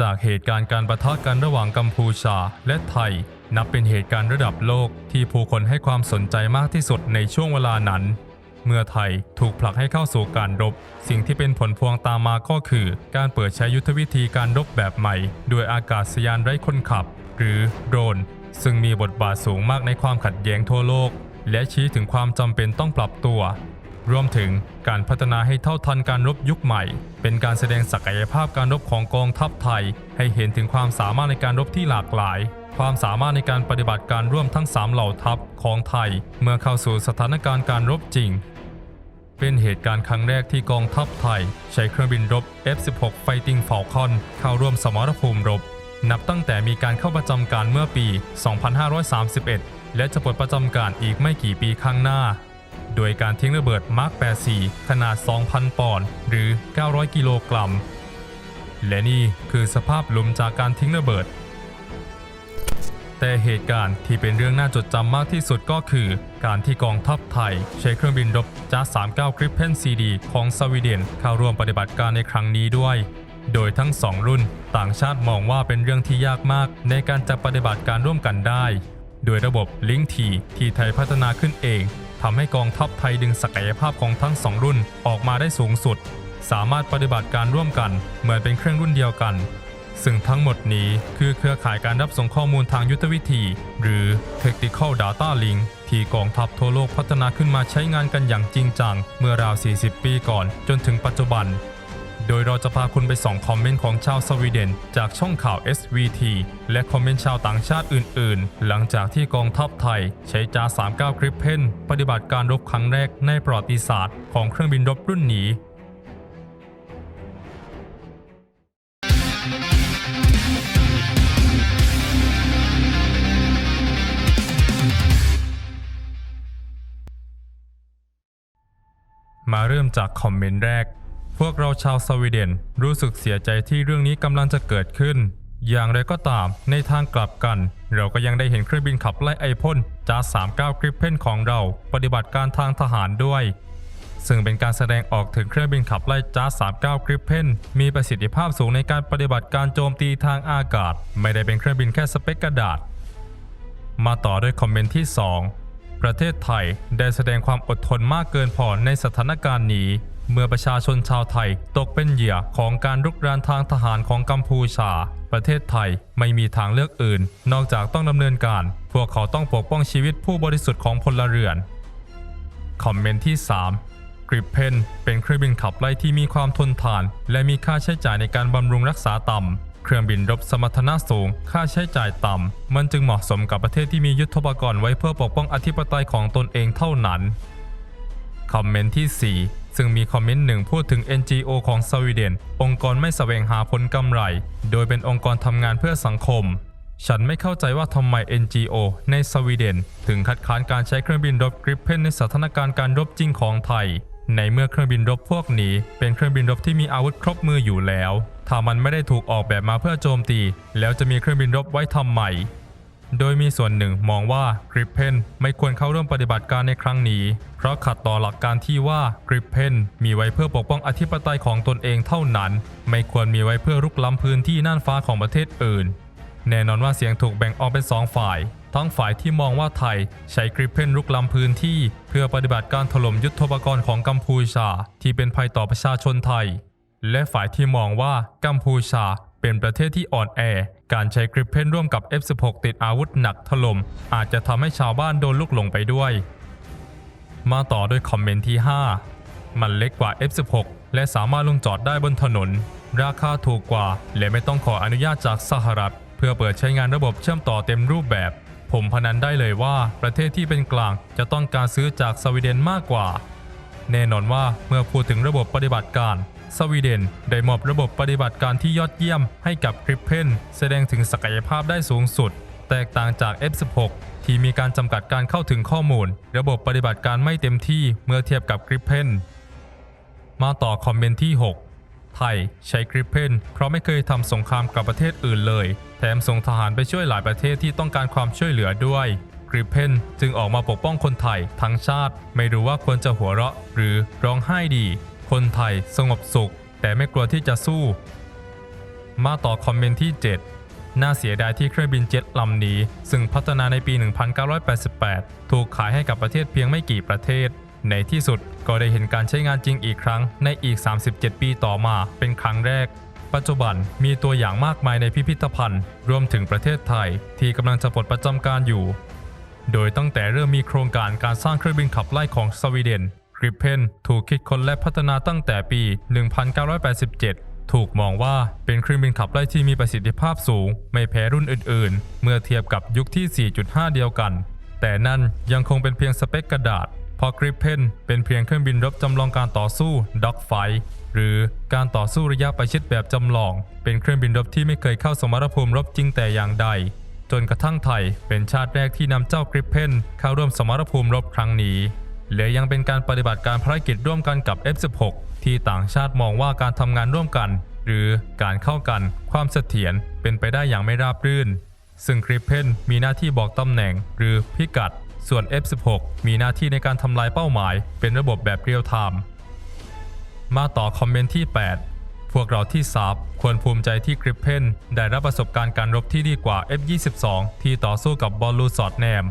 จากเหตุการณ์การประทะกันระหว่างกัมพูชาและไทย นับเป็นเหตุการณ์ระดับโลกที่ผู้คนให้ความสนใจมากที่สุดในช่วงเวลานั้น เมื่อไทยถูกผลักให้เข้าสู่การรบ สิ่งที่เป็นผลพวงตามมาก็คือ การเปิดใช้ยุทธวิธีการรบแบบใหม่ด้วยอากาศยานไร้คนขับ หรือโดรน ซึ่งมีบทบาทสูงมากในความขัดแย้งทั่วโลก และชี้ถึงความจำเป็นต้องปรับตัว รวมถึงการพัฒนาให้เท่าทันการรบยุคใหม่ เป็นการแสดงศักยภาพการรบของกองทัพไทย ให้เห็นถึงความสามารถในการรบที่หลากหลาย ความสามารถในการปฏิบัติการร่วมทั้ง 3 เหล่าทัพของไทย เมื่อเข้าสู่สถานการณ์การรบจริง เป็นเหตุการณ์ครั้งแรกที่กองทัพไทย ใช้เครื่องบินรบ F-16 Fighting Falcon เข้าร่วมสมรภูมิรบ นับตั้งแต่มีการเข้าประจำการเมื่อปี 2531 และจะปลดประจำการอีกไม่กี่ปีข้างหน้า โดยการทิ้งระเบิดมาร์ค84 ขนาด 2,000 ปอนด์หรือ 900 กิโลกรัม และนี่คือสภาพหลุมจากการทิ้งระเบิด แต่เหตุการณ์ที่เป็นเรื่องน่าจดจำมากที่สุดก็คือ การที่กองทัพไทย ใช้เครื่องบินรบจ้า39 Gripen CD ของสวีเดนเข้าร่วมปฏิบัติการในครั้งนี้ด้วย โดยทั้งสองรุ่นต่างชาติมองว่าเป็นเรื่องที่ยากมากในการจะปฏิบัติการร่วมกันได้ โดยระบบลิงก์ทีที่ไทยพัฒนาขึ้นเอง ทำให้กองทัพไทยดึงศักยภาพของทั้งสองรุ่นออกมาได้สูงสุด สามารถปฏิบัติการร่วมกันเหมือนเป็นเครื่องรุ่นเดียวกัน ซึ่งทั้งหมดนี้คือเครือข่ายการรับส่งข้อมูลทางยุทธวิธี หรือ Tactical Data Link ที่กองทัพทั่วโลกพัฒนาขึ้นมาใช้งานกันอย่างจริงจัง เมื่อราว 40 ปีก่อนจนถึงปัจจุบัน โดยเราจะพาคุณไปส่องคอมเมนต์ของชาวสวีเดน จากช่องข่าว SVT และคอมเมนต์ชาวต่างชาติอื่น ๆ หลังจากที่กองทัพไทย ใช้จา 39 กริปเพนปฏิบัติการรบครั้งแรกในประวัติศาสตร์ของเครื่องบินรบรุ่นนี้มาเริ่มจากคอมเมนต์แรก พวกเราชาวสวีเดนรู้สึกเสียใจที่เรื่องนี้กำลังจะเกิดขึ้น อย่างไรก็ตามในทางกลับกัน เราก็ยังได้เห็นเครื่องบินขับไล่ไอพ่นจา39กริปเพนของเรา ปฏิบัติการทางทหารด้วย ซึ่งเป็นการแสดงออกถึงเครื่องบินขับไล่จา39กริปเพนมีประสิทธิภาพสูงในการปฏิบัติการโจมตีทางอากาศ ไม่ได้เป็นเครื่องบินแค่สเปกกระดาษ มาต่อด้วยคอมเมนต์ที่ 2 ประเทศไทยได้แสดงความอดทนมากเกินพอในสถานการณ์นี้ เมื่อประชาชนชาวไทยตกเป็นเหยื่อของการรุกรานทางทหารของกัมพูชา ประเทศไทยไม่มีทางเลือกอื่น นอกจากต้องดำเนินการ พวกเขาต้องปกป้องชีวิตผู้บริสุทธิ์ของพลเรือน คอมเมนต์ที่ 3 กริปเพนเป็นเครื่องบินขับไล่ที่มีความทนทาน และมีค่าใช้จ่ายในการบำรุงรักษาต่ำ เครื่องบินรบสมรรถนะสูง ค่าใช้จ่ายต่ำ มันจึงเหมาะสมกับประเทศที่มียุทธปกรณ์ไว้เพื่อปกป้องอธิปไตยของตนเองเท่านั้น คอมเมนต์ที่ 4 ซึ่งมีคอมเมนต์หนึ่งพูดถึง NGO ของสวีเดน องค์กรไม่แสวงหาผลกำไร โดยเป็นองค์กรทำงานเพื่อสังคม ฉันไม่เข้าใจว่าทำไม NGO ในสวีเดน ถึงคัดค้านการใช้เครื่องบินรบกริปเพนในสถานการณ์การรบจริงของไทย ในเมื่อเครื่องบินรบพวกนี้ เป็นเครื่องบินรบที่มีอาวุธครบมืออยู่แล้ว ถ้ามันไม่ได้ถูกออกแบบมาเพื่อโจมตี แล้วจะมีเครื่องบินรบไว้ทำไมโดยมีส่วนหนึ่งมองว่ากริปเพนไม่ควรเข้าร่วมปฏิบัติการในครั้งนี้ เพราะขัดต่อหลักการที่ว่ากริปเพนมีไว้เพื่อปกป้องอธิปไตยของตนเองเท่านั้น ไม่ควรมีไว้เพื่อรุกล้ำพื้นที่น่านฟ้าของประเทศอื่น แน่นอนว่าเสียงถูกแบ่งออกเป็นสองฝ่าย ทั้งฝ่ายที่มองว่าไทยใช้กริปเพนรุกล้ำพื้นที่ เพื่อปฏิบัติการถล่มยุทธปกรณ์ของกัมพูชา ที่เป็นภัยต่อประชาชนไทย และฝ่ายที่มองว่ากัมพูชาเป็นประเทศที่อ่อนแอ การใช้กริปเพนร่วมกับ F16 ติดอาวุธหนักถล่มอาจจะทำให้ชาวบ้านโดนลุกหลงไปด้วย มาต่อด้วยคอมเมนต์ที่ 5 มันเล็กกว่า F16 และสามารถลงจอดได้บนถนน ราคาถูกกว่า และไม่ต้องขออนุญาตจากสหรัฐ เพื่อเปิดใช้งานระบบเชื่อมต่อเต็มรูปแบบ ผมพนันได้เลยว่าประเทศที่เป็นกลางจะต้องการซื้อจากสวีเดนมากกว่า แน่นอนว่าเมื่อพูดถึงระบบปฏิบัติการ สวีเดนได้มอบระบบปฏิบัติการที่ยอดเยี่ยมให้กับกริปเพนแสดงถึงศักยภาพได้สูงสุด แตกต่างจาก F16 ที่มีการจำกัดการเข้าถึงข้อมูล ระบบปฏิบัติการไม่เต็มที่เมื่อเทียบกับกริปเพนมาต่อคอมเมนต์ที่ 6 ไทยใช้กริปเพนเพราะไม่เคยทำสงครามกับประเทศอื่นเลย แถมส่งทหารไปช่วยหลายประเทศที่ต้องการความช่วยเหลือด้วยกริปเพนจึงออกมาปกป้องคนไทยทั้งชาติ ไม่รู้ว่าควรจะหัวเราะ หรือร้องไห้ดี คนไทยสงบสุข แต่ไม่กลัวที่จะสู้ มาต่อคอมเมนต์ที่ 7 น่าเสียดายที่เครื่องบินเจ็ตลำนี้ ซึ่งพัฒนาในปี 1988 ถูกขายให้กับประเทศเพียงไม่กี่ประเทศ ในที่สุดก็ได้เห็นการใช้งานจริงอีกครั้งในอีก 37 ปีต่อมาเป็นครั้งแรก ปัจจุบันมีตัวอย่างมากมายในพิพิธภัณฑ์ รวมถึงประเทศไทย ที่กำลังจะปลดประจำการอยู่ โดยตั้งแต่เริ่มมีโครงการการสร้างเครื่องบินขับไล่ของสวีเดน ริปเพนถูกคิดค้นและพัฒนาตั้งแต่ปี 1987 ถูกมองว่าเป็นเครื่องบินขับไล่ที่มีประสิทธิภาพสูง ไม่แพ้รุ่นอื่นๆ เมื่อเทียบกับยุคที่ 4.5 เดียวกัน แต่นั่นยังคงเป็นเพียงสเปคกระดาษเพราะกริปเพนเป็นเพียงเครื่องบินรบจำลองการต่อสู้ด็อกไฟหรือการต่อสู้ระยะประชิดแบบจำลอง เป็นเครื่องบินรบที่ไม่เคยเข้าสมรภูมิรบจริงแต่อย่างใด จนกระทั่งไทยเป็นชาติแรกที่นำเจ้ากริปเพนเข้าร่วมสมรภูมิรบครั้งนี้ และยังเป็นการปฏิบัติการภารกิจร่วมกันกับ F16 ที่ต่างชาติมองว่าการทำงานร่วมกัน หรือการเข้ากัน ความเสถียรเป็นไปได้อย่างไม่ราบรื่น ซึ่งกริปเพนมีหน้าที่บอกตำแหน่ง หรือพิกัด ส่วน F16 มีหน้าที่ในการทำลายเป้าหมาย เป็นระบบแบบเรียลไทม์มาต่อคอมเมนต์ที่ 8 พวกเราที่ซับควรภูมิใจที่กริปเพนได้รับประสบการณ์การรบที่ดีกว่า F22 ที่ต่อสู้กับบอลลูสอดแนม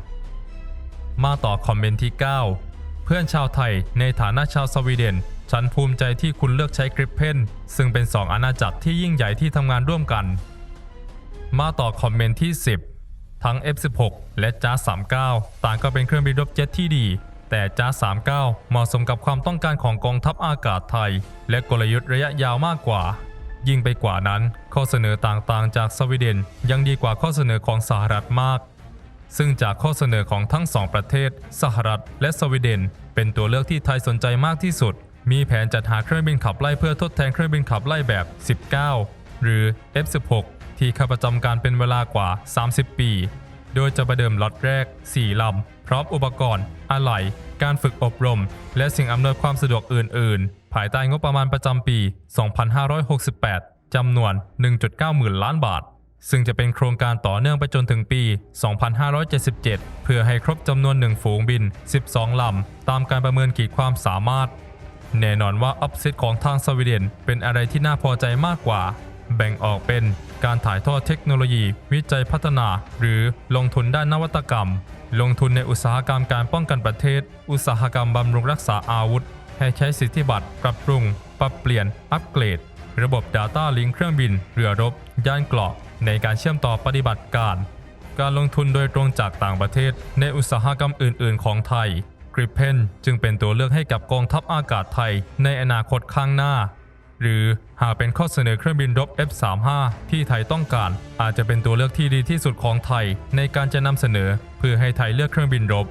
มาต่อคอมเมนต์ที่ 9 เพื่อนชาวไทยในฐานะชาวสวีเดน ฉันภูมิใจที่คุณเลือกใช้กริปเพนซึ่งเป็น2อาณาจักรที่ยิ่งใหญ่ที่ทำงานร่วมกัน มาต่อคอมเมนต์ที่ 10 ทั้ง F16 และจ้า39 ต่างก็เป็นเครื่องบินรบเจ็ตที่ดี แต่จ้า39 เหมาะสมกับความต้องการของกองทัพอากาศไทย และกลยุทธ์ระยะยาวมากกว่า ยิ่งไปกว่านั้น ข้อเสนอต่างๆ จากสวีเดนยังดีกว่าข้อเสนอของสหรัฐมาก ซึ่งจากข้อเสนอของทั้งสองประเทศ สหรัฐ และสวีเดน เป็นตัวเลือกที่ไทยสนใจมากที่สุด มีแผนจัดหาเครื่องบินขับไล่เพื่อทดแทนเครื่องบินขับไล่แบบ 19 หรือ F16 ที่เข้าประจำการเป็นเวลากว่า 30 ปี โดยจะประเดิมล็อตแรก 4 ลำ พร้อมอุปกรณ์ อะไหล่ การฝึกอบรม และสิ่งอำนวยความสะดวกอื่น ๆ ภายใต้งบประมาณประจำปี 2568 จำนวน 1.9 หมื่นล้านบาท ซึ่งจะเป็นโครงการต่อเนื่องไปจนถึงปี 2577 เพื่อให้ครบจำนวน1ฝูงบิน 12 ลำ ตามการประเมินขีดความสามารถ แน่นอนว่าอัพเซตของทางสวีเดนเป็นอะไรที่น่าพอใจมากกว่า แบ่งออกเป็นการถ่ายทอดเทคโนโลยี วิจัยพัฒนา หรือลงทุนด้านนวัตกรรม ลงทุนในอุตสาหกรรมการป้องกันประเทศ อุตสาหกรรมบำรุงรักษาอาวุธ ให้ใช้สิทธิบัตรปรับปรุง ปรับเปลี่ยน อัปเกรด ระบบ Data Link เครื่องบิน เรือรบ ยานเกราะ ในการเชื่อมต่อปฏิบัติการ การลงทุนโดยตรงจากต่างประเทศในอุตสาหกรรมอื่น ๆ ของไทยกริปเพนจึงเป็นตัวเลือกให้กับกองทัพอากาศไทยในอนาคตข้างหน้า หรือหากเป็นข้อเสนอเครื่องบินรบ F35 ที่ไทยต้องการ อาจจะเป็นตัวเลือกที่ดีที่สุดของไทย ในการจะนำเสนอเพื่อให้ไทยเลือกเครื่องบินรบ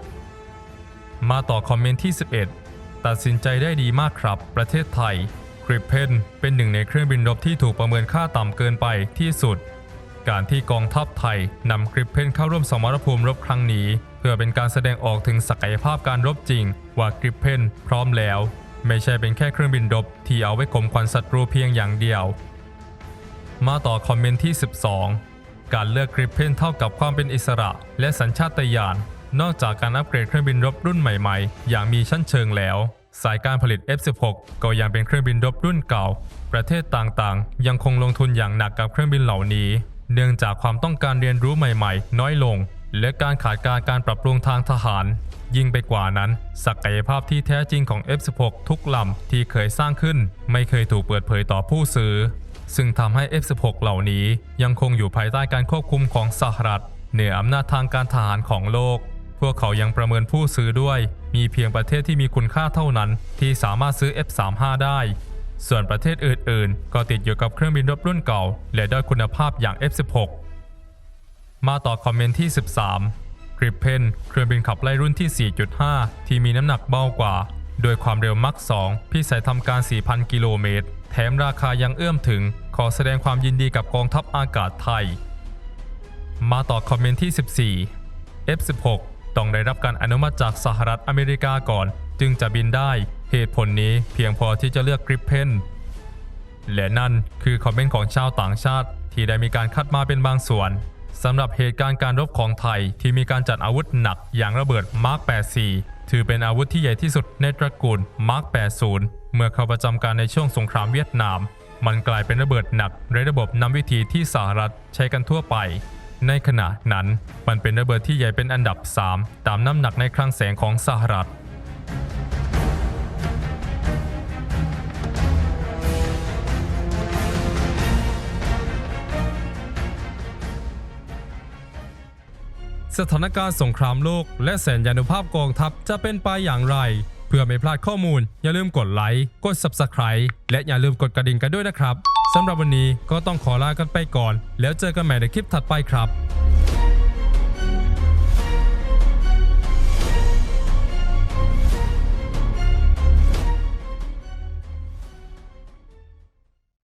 มาต่อคอมเมนต์ที่ 11 ตัดสินใจได้ดีมากครับ ประเทศไทยกริปเพนเป็นหนึ่งในเครื่องบินรบที่ถูกประเมินค่าต่ำเกินไปที่สุด การที่กองทัพไทยนำกริปเพนเข้าร่วมสมรภูมิรบครั้งนี้ เพื่อเป็นการแสดงออกถึงศักยภาพการรบจริง ว่ากริปเพนพร้อมแล้ว ไม่ใช่เป็นแค่เครื่องบินรบที่เอาไว้ข่มขวัญศัตรูเพียงอย่างเดียว มาต่อคอมเมนต์ที่ 12 การเลือกกริปเพนเท่ากับความเป็นอิสระและสัญชาตญาณนอกจากการอัปเกรดเครื่องบินรบรุ่นใหม่ๆ อย่างมีชั้นเชิงแล้ว สายการผลิต F16 ก็ยังเป็นเครื่องบินรบรุ่นเก่า ประเทศต่างๆ ยังคงลงทุนอย่างหนักกับเครื่องบินเหล่านี้ เนื่องจากความต้องการเรียนรู้ใหม่ๆ น้อยลง และการขาดการการปรับปรุงทางทหาร ยิ่งไปกว่านั้น ศักยภาพที่แท้จริงของ F16 ทุกลำที่เคยสร้างขึ้น ไม่เคยถูกเปิดเผยต่อผู้ซื้อ ซึ่งทำให้ F16 เหล่านี้ยังคงอยู่ภายใต้การควบคุมของสหรัฐเหนืออำนาจทางการทหารของโลก พวกเขายังประเมินผู้ซื้อด้วย มีเพียงประเทศที่มีคุณค่าเท่านั้น ที่สามารถซื้อ F35 ได้ ส่วนประเทศอื่นๆ ก็ติดอยู่กับเครื่องบินรบรุ่นเก่า และด้อยคุณภาพอย่าง F16 มาต่อคอมเมนต์ที่ 13กริปเพนเครื่องบินขับไล่รุ่นที่ 4.5 ที่มีน้ำหนักเบากว่า โดยความเร็วมัก 2พิสัยทำการ 4,000 กิโลเมตร แถมราคายังเอื้อมถึง ขอแสดงความยินดีกับกองทัพอากาศไทย มาต่อคอมเมนต์ที่ 14 F16 ต้องได้รับการอนุมัติจากสหรัฐอเมริกาก่อน จึงจะบินได้ เหตุผลนี้เพียงพอที่จะเลือกกริปเพนและนั่นคือคอมเมนต์ของชาวต่างชาติ ที่ได้มีการคัดมาเป็นบางส่วนสำหรับเหตุการณ์การรบของไทยที่มีการจัดอาวุธหนักอย่างระเบิดมาร์ค84 ถือเป็นอาวุธที่ใหญ่ที่สุดในตระกูลมาร์ค80 เมื่อเข้าประจำการในช่วงสงครามเวียดนาม มันกลายเป็นระเบิดหนักในระบบนำวิธีที่สหรัฐใช้กันทั่วไป ในขณะนั้นมันเป็นระเบิดที่ใหญ่เป็นอันดับ 3 ตามน้ำหนักในคลังแสงของสหรัฐ สถานการณ์สงครามโลก และแสนยานุภาพกองทัพจะเป็นไปอย่างไร เพื่อไม่พลาดข้อมูล อย่าลืมกดไลค์ กด Subscribe และอย่าลืมกดกระดิ่งกันด้วยนะครับสำหรับวันนี้ก็ต้องขอลากันไปก่อน แล้วเจอกันใหม่ในคลิปถัดไปครับ